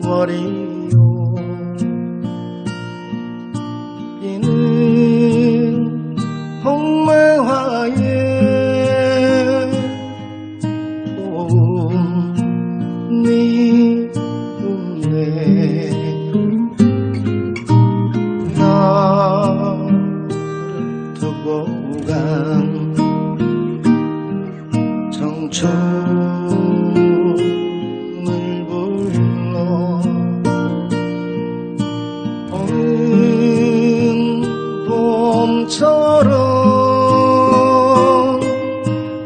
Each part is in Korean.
준사월이요. 이는 홍매화에 봄이 웃네 나를 두고 간 청춘을 불러 오는 봄처럼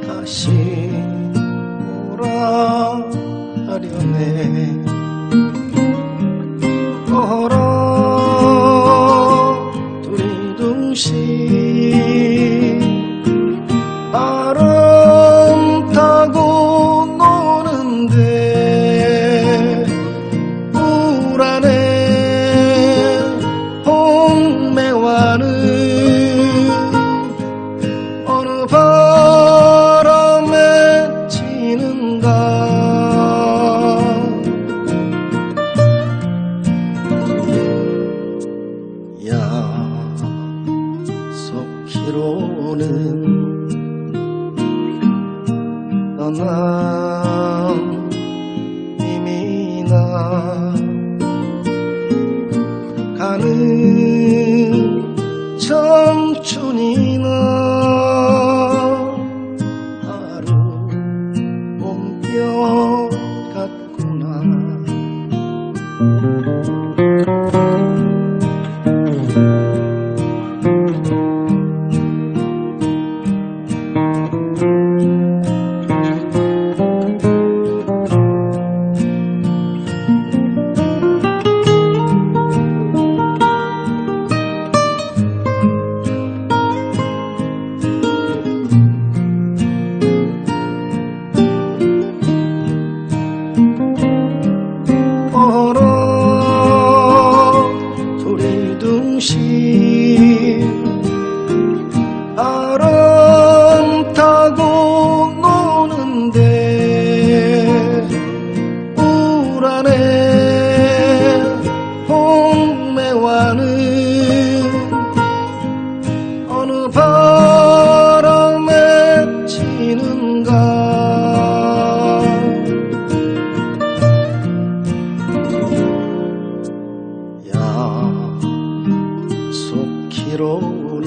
다시 오라 하려네 약속키로는 떠난 이미 나 가는 청춘이나 하루 봄볕 같구나 약속키로는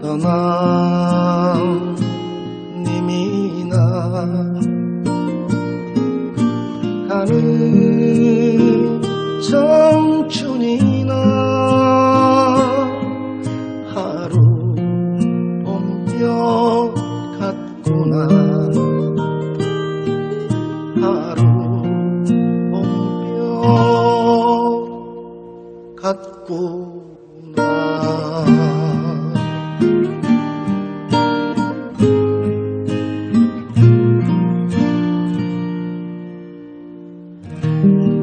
떠난 님이 나 가는 you.